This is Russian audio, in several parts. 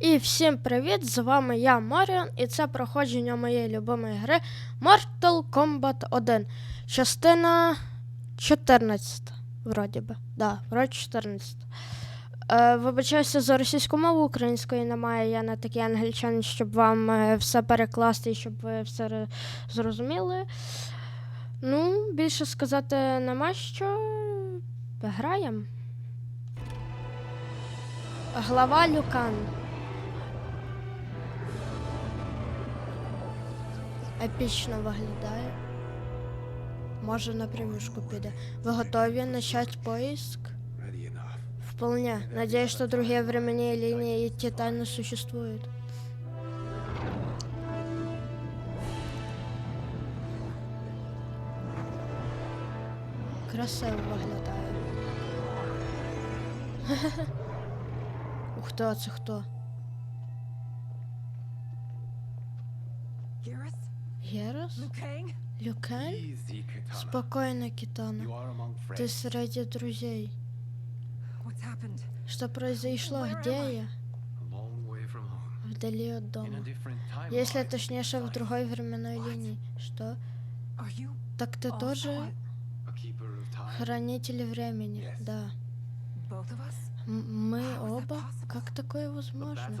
І всім привіт! З вами я Маріан, і це проходження моєї любимої гри Mortal Kombat 1. Частина 14. Вроді би. Да, вроді 14. Е, вибачаюся за російську мову, української немає. Я не такий англічанин, щоб вам е, все перекласти і щоб ви все зрозуміли. Ну, більше сказати нема що. Граємо. Глава Люкан. Епічно виглядає. Може на прямушку піде. Ви готові начать поиск? Ready enough. Вполне. Надеюсь, что другие временные линии и Титана существуют. Красиво виглядає. Ух ти, а це хто? Герас? Люкен? Easy, Kitana. Спокойно, Китана. You are among Ты friends. среди друзей. What's happened? Что произошло? Где я? A long way from home. Вдали от In a дома. Если точнее, в другой временной линии. Что? Are you Так ты also тоже A keeper of time. хранитель времени? Да. Мы оба? Как такое возможно?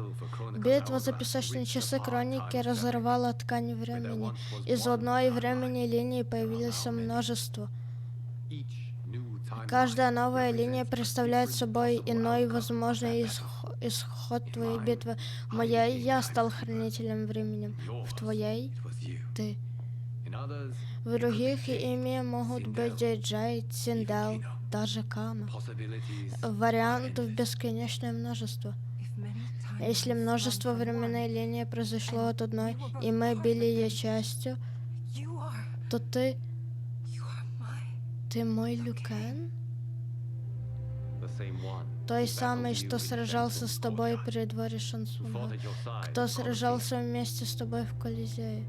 Битва за песочные часы Хроники time разорвала ткань времени. Из одной временной линии появилось множество. Каждая новая линия представляет собой иной возможный исход, твоей битвы. В моей я стал хранителем времени. В твоей ты. В других ими могут быть Джей, Синдел, Кино. Даже Кана. possibilities Вариантов бесконечное множество. Если множество временной линии произошло от одной, и мы были ее частью, то ты, ты мой Люкен? Той самый, что сражался с тобой при дворе side Кто сражался вместе с тобой в Колизее.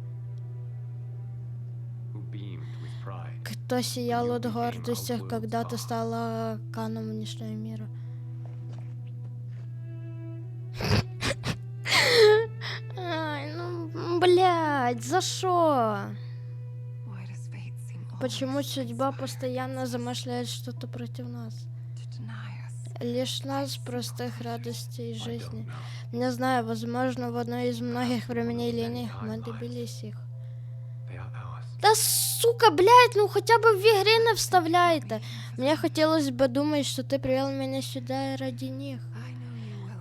Кто сиял от гордости, когда ты стала Каном внешнего мира. Ай, ну, блядь, за что? Почему судьба постоянно замышляет что-то против нас? Лишь нас, простых радостей жизни. Не знаю, возможно, в одной из многих временей линий мы добились их. Да сука, блядь, ну хотя бы в игре не вставляйте. Мне хотелось бы думать, что ты привел меня сюда ради них.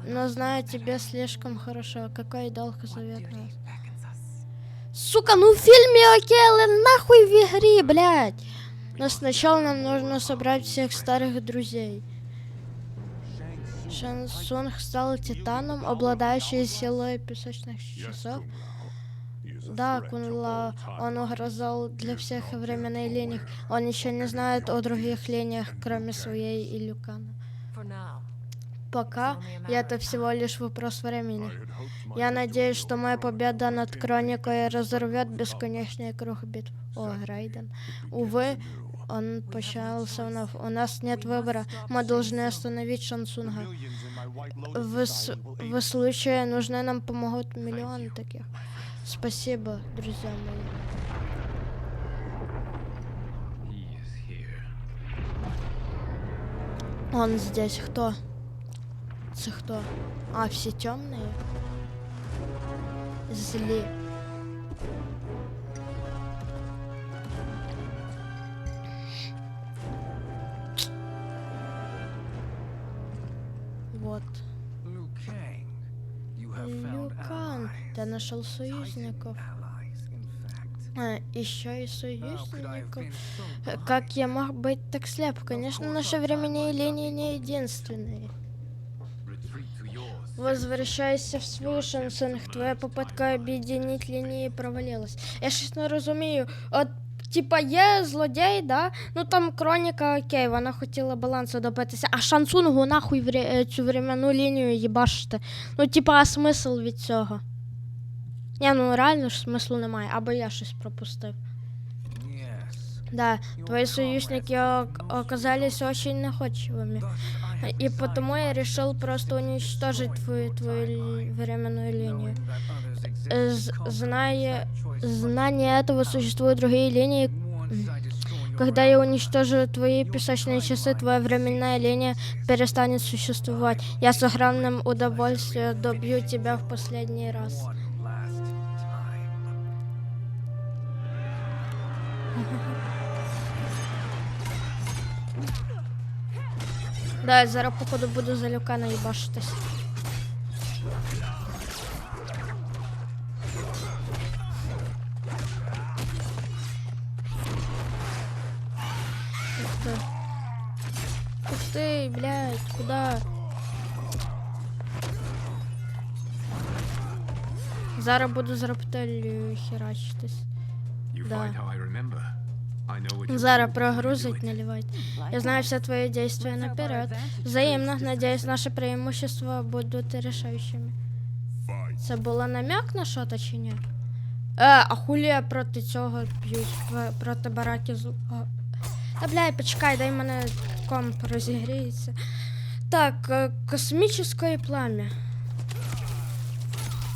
Но знаю тебя слишком хорошо. Какой долг зовет нас? Сука, ну в фильме окей, нахуй в игре, блядь. Но сначала нам нужно собрать всех старых друзей. Шансунг стал титаном, обладающий силой песочных часов. Да, Кунла, он угрожал для всех временных линий. Он еще не знает о других линиях, кроме своей и Люкана. Пока это всего лишь вопрос времени. Я надеюсь, что моя победа над Кроникой разорвет бесконечный круг битв. О, Райден. Увы, он пощался вновь. У нас нет выбора. Мы должны остановить Шансунга. В, в случае нужны нам помогут миллионы таких. Спасибо, друзья мои. Он здесь кто? Це хто? А, всі темные? Злі. нашел союзников. Allies, in fact. А, еще и How could I have союзников. been so Э, blind? Как я мог быть так слеп? Конечно, наши временные линии не единственные. Retreat to yours. Возвращайся в свою Шансунг. Твоя попытка объединить линии провалилась. Я щось не розумію. От, типа, є злодій, да? Ну там Кроніка окей, вона хотіла балансу добитися, а Шансунгу нахуй вре- е, цю временну лінію їбашити. Ну, типа, а смисл від цього? Ні, ну реально ж смислу немає, або я щось пропустив. Да, твои союзники оказались очень находчивыми. И потому я решил просто уничтожить твою, твою временную линию. Э, Зная, знание этого существуют другие линии. Когда я уничтожу твои песочные часы, твоя временная линия перестанет существовать. Я с огромным удовольствием добью тебя в последний раз. Да, я зараз походу буду за люкана їбашитись. Ух ты. Ух ты, блядь, куда? Зараз буду з рептилією херачитись. Да. do, прогрузить, наливать. Я знаю все твои действия наперед. Взаимно, надеюсь, наши преимущества будут решающими. Це було намек на що-то чи ні? Е, а хулі я проти цього б'юсь в- проти бараки з. Та бля, почекай, дай мене комп розігріється. Так, е, космічне пламя.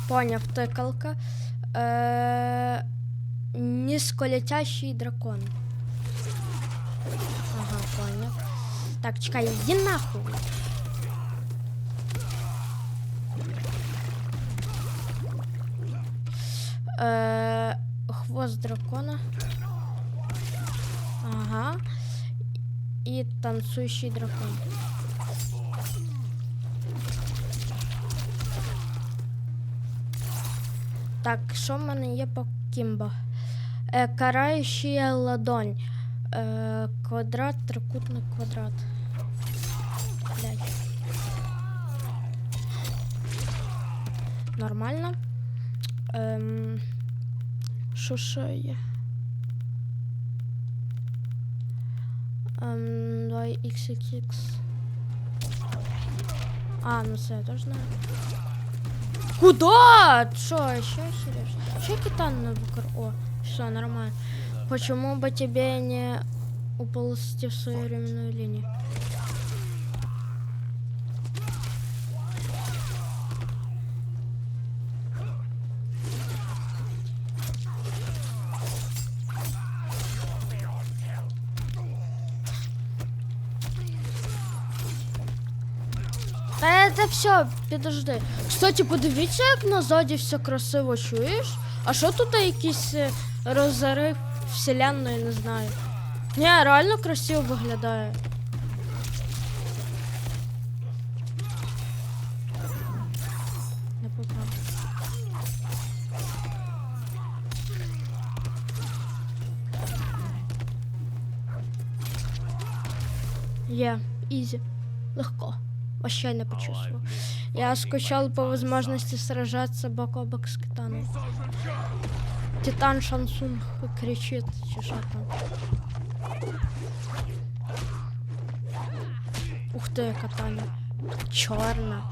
Поняв, тикалка. Е, низколетящий дракон. Ага, понял. Так, чекай, иди нахуй. Э, хвост дракона. Ага. И танцующий дракон. Так, що в мене є по кімбо? Е, караюча ладонь. Е, квадрат, трикутник, квадрат. Блять. Нормально. Ем, що ще є? Ем, давай XXX. А, ну це я теж знаю. Куда? Что, еще херешь? Че китан на выкр... О, все, нормально. Почему бы тебе не уползти в свою временную линию? Та це все, підожди. Кстати, подивіться, як на зоді все красиво чуєш. А що тут якийсь е, розрив вселенної, не знаю. Ні, реально красиво виглядає. Не попав. Є, ізі. Легко. Вообще не почувствовал. Я скучал по возможности сражаться бок о бок с Китаном. Титан Шансунг кричит, чи що там. Ух ты, катана. Чорна.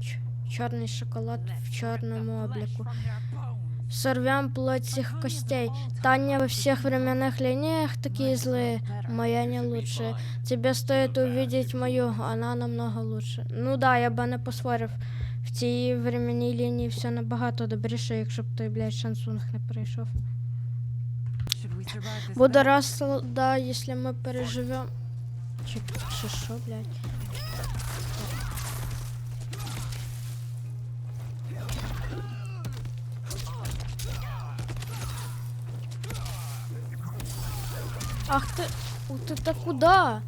Ч- Чорний шоколад в чорному облику. Сорвем плоть всех костей. Таня во всех временных линиях такие злые. Моя не лучшая. Тебе стоит увидеть мою, она намного лучше. Ну да, я би не поспорив. В цій временній лінії все набагато добріше, якщо б той, блядь, шансунг не прийшов. Буде раз, да, якщо ми переживемо. Чи, чи що, блядь? Ах ты, у ты-то куда?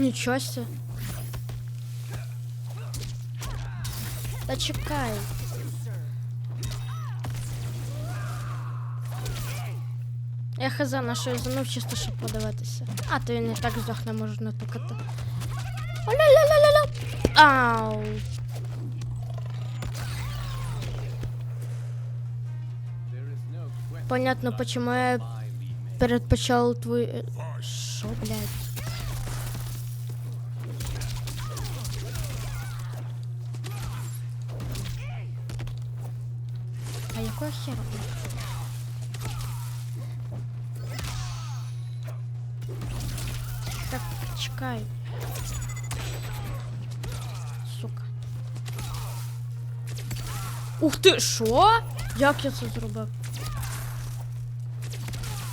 Ничего себе. Та. Я хз на що я занув чисто, щоб подивитися. А, то він і так здохне, можу натукати. Оля-ля-ля-ля-ля. Ау. Понятно, почему я предпочел твой... э, Шо, блядь? А какой хер? Так, чекай. Сука. Ух ты що? Як я це зробив?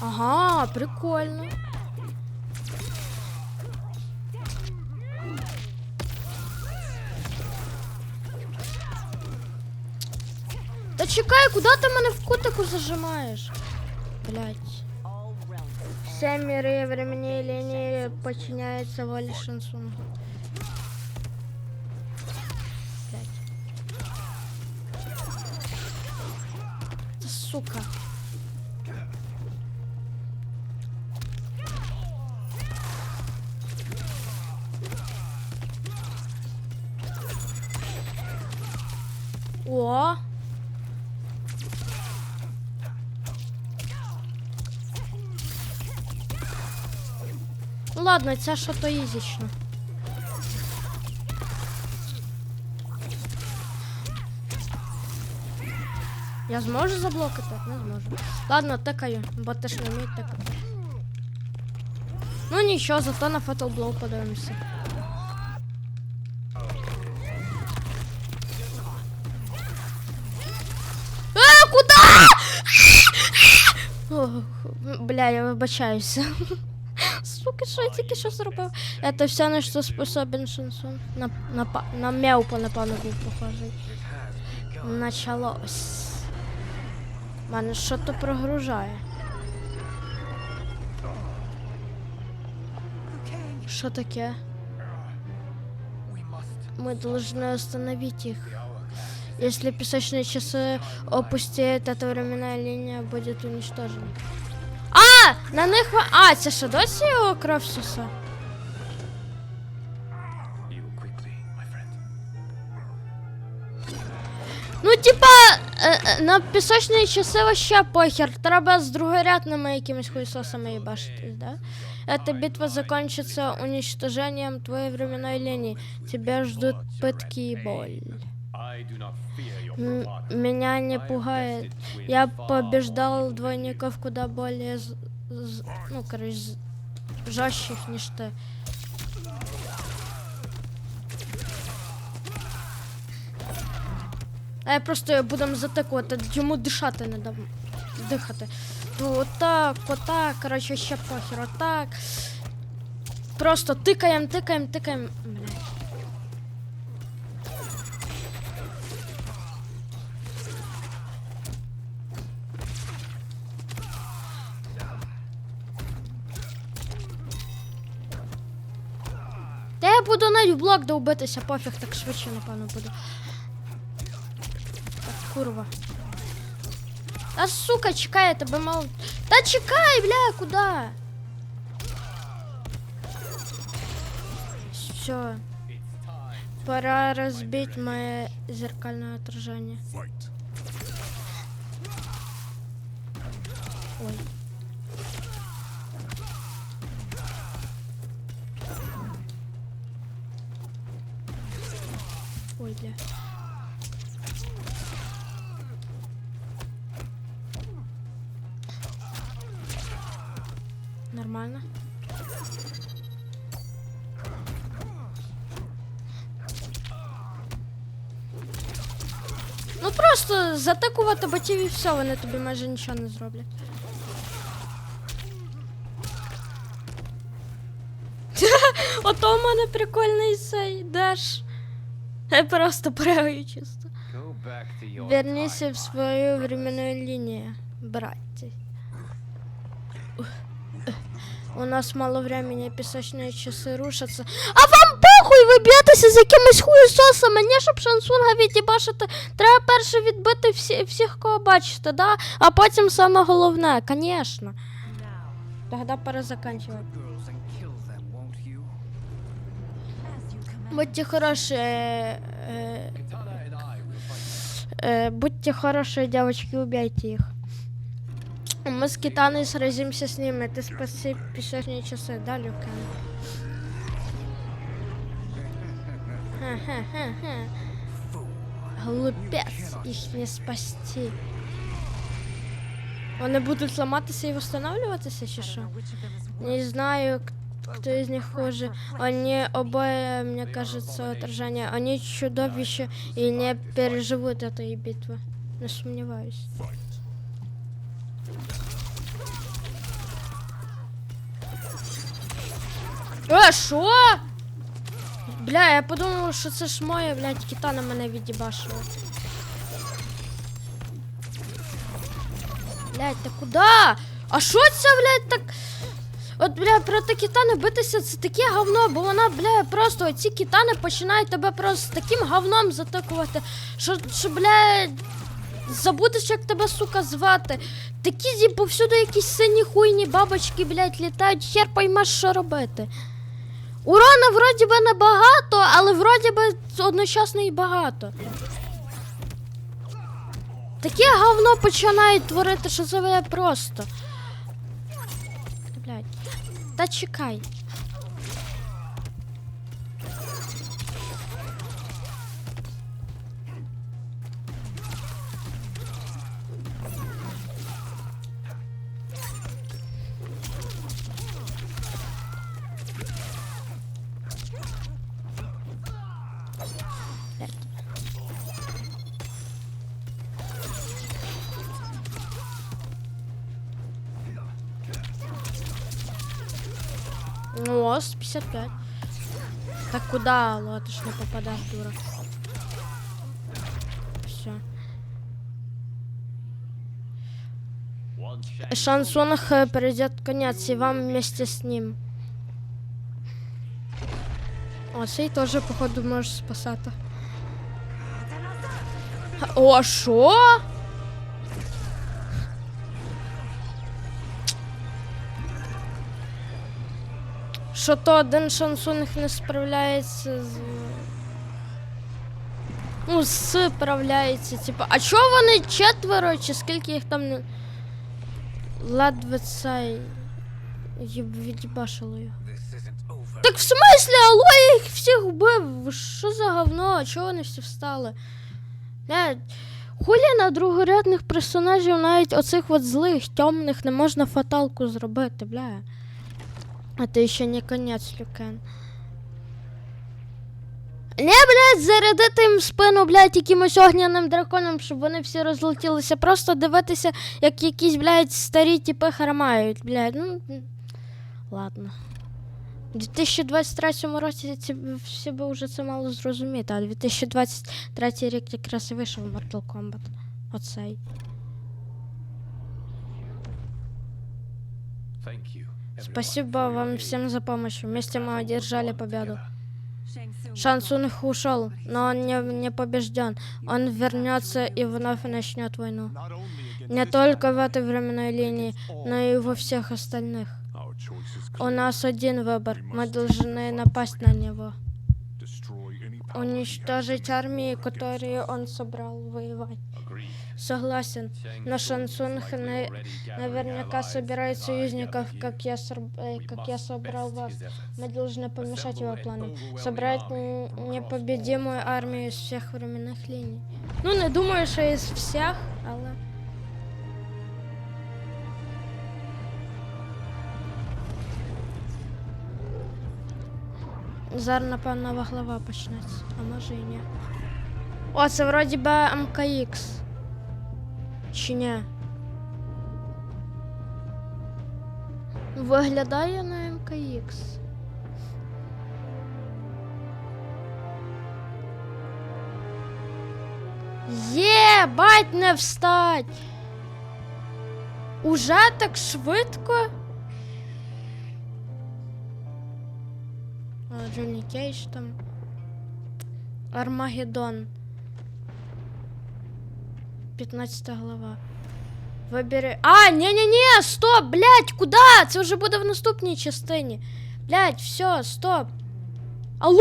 Ага, прикольно. Чекай, куди ти мене в кутику зажимаєш? Блять. Все миры времени и линии подчиняются воле Шансунга. Блядь. Да сука. ладно, це що то ізічно. Я зможу заблокати? Не зможу. Ладно, тикаю, бо ти ж не вмієш тикати. Ну нічого, зато на Fatal Blow подивимося. А, куда? Ох, бля, я вибачаюся. Сука, що я тільки що зробив? Это все, на що способен шансон. На, на, на мявпа, напевно, був похожий. Началось. Мене що то прогружає. Що таке? Мы должны остановить их. Если песочные часы опустеют, эта временная линия будет уничтожена. А! На них... ва- А, це що досі його кров суса? You quickly, my friend. Ну, типа, е, е, на пісочні часи вообще похер. Треба з другорядними якимись хуйсосами їбашитись, да? Эта битва закончится уничтожением твоей временной линии. Тебя ждут пытки и боль. М- меня не пугает. Я побеждал двойников куда более, з- ну, з- жорстких, ніж ти. А я просто будемо затикувати, йому дишати не дам. Дихати. Ну, отак, отак, коротше, ще похер, отак. Просто тикаємо, тикаємо, тикаємо. Та я буду в блок довбитися, пофіг, так швидше, напевно, буду. Так, курва. Та сука, чекай, я тебе мало. Та чекай, бля, куда? Все. Пора разбить мое зеркальное отражение. Ой. бля. Нормально. Ну просто затакувати ботів і все, вони тобі майже нічого не зроблять. Ото в мене прикольний цей даш. Я просто прыгаю чисто. Go back to your Вернись time, в свою временную линию, братья. У нас мало времени, песочные часы рушатся. А вам похуй, ви б'єтеся з якимись хуєсосами, не щоб шансунга відібашити. Треба перше відбити всі, всіх, кого бачите, да? А потім саме головне, конечно. Тогда пора заканчивать. Будьте хороші. Е, е, Katana and I will fight. Э, будьте хорошие девочки, убейте их. Мы с Китаной сразимся с ними. Ты спаси песочные часы, да, Люка? Глупец, их не спасти. Вони будуть ламатися і восстанавливатися, чи що? Не знаю, кто из них хуже. Они обои, мне кажется, отражение. Они чудовища и не переживут этой битвы. Не сомневаюсь. Е, що? Бля, я подумала, що це ж моє, блядь, китана мене відібашила. Блядь, та куди? А що це, блядь, так. От, бля, проти китани битися це таке говно, бо вона, бля, просто ці китани починають тебе просто таким говном затикувати, що, що бля, забудеш, як тебе, сука, звати. Такі зі повсюди якісь сині хуйні бабочки, блядь, літають, хер поймеш, що робити. Урона вроді би небагато, але вроді би одночасно і багато. Таке говно починають творити, що це просто. Блядь. Та чекай. Ну, о, 155. Так куда, ж не попадаешь, дура. Все. Шансонах придет конец, и вам вместе с ним. О, цей тоже, походу, можеш спасати. О, що? Що то один шансунг не справляється з. Ну, справляється, типу. А чого вони четверо, чи скільки їх там не. Ледве цей. Їб відібашило його. Так в смислі, алло, я їх всіх вбив. Що за говно? Чого вони всі встали? Блядь, хулі на другорядних персонажів навіть оцих от злих, темних не можна фаталку зробити, бля. А ти ще не конець, Люкен. Не, блядь, зарядити їм спину, блядь, якимось огняним драконом, щоб вони всі розлетілися. Просто дивитися, як якісь, блядь, старі типи харамають, блядь. Ну, ладно. У 2023 році ці всі би вже це мало зрозуміти, а 2023 рік якраз і вийшов Mortal Kombat. Оцей. Thank. Спасибо вам всем за помощь. Вместе мы одержали победу. Shang Tsung Шанс у ушел, них ушел, но он не, не побежден. Он вернется и вновь начнет войну. Не только в этой временной линии, но и во всех остальных. У нас один выбор. Мы должны напасть на него. Уничтожить армии, которые он собрал воевать Agreed. Согласен. Shang Но Tsung Шансунг is likely на- already gathering наверняка allies собирает inside союзников, Yamahill. как я, сор- э, We как я must собрал best вас. his efforts. Мы должны помешать его Assemble an планам. overwhelming Собрать army н- from across непобедимую all армию из всех временных линий. Ну, не думаю, що із всіх, але. Зараз, напевно, нова глава почнеться, а може і ні. О, це вроді би МКХ. Чи ні? Виглядає на МКХ. Є, бать не встать. Уже так швидко. А, Джонні Кейдж там. Армагеддон. 15 глава. Вибери. А, ні-ні-ні, стоп, блядь, куди? Це вже буде в наступній частині. Блядь, все, стоп. Алло!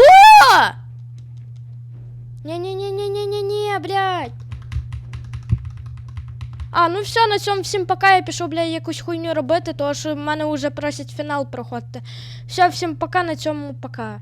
Не-не-не-не-не-не-не, блядь. А, ну все, на цьому всім пока. Я пішов, блядь, якусь хуйню робити, тому що в мене вже просять фінал проходити. Все, всім пока, на цьому пока.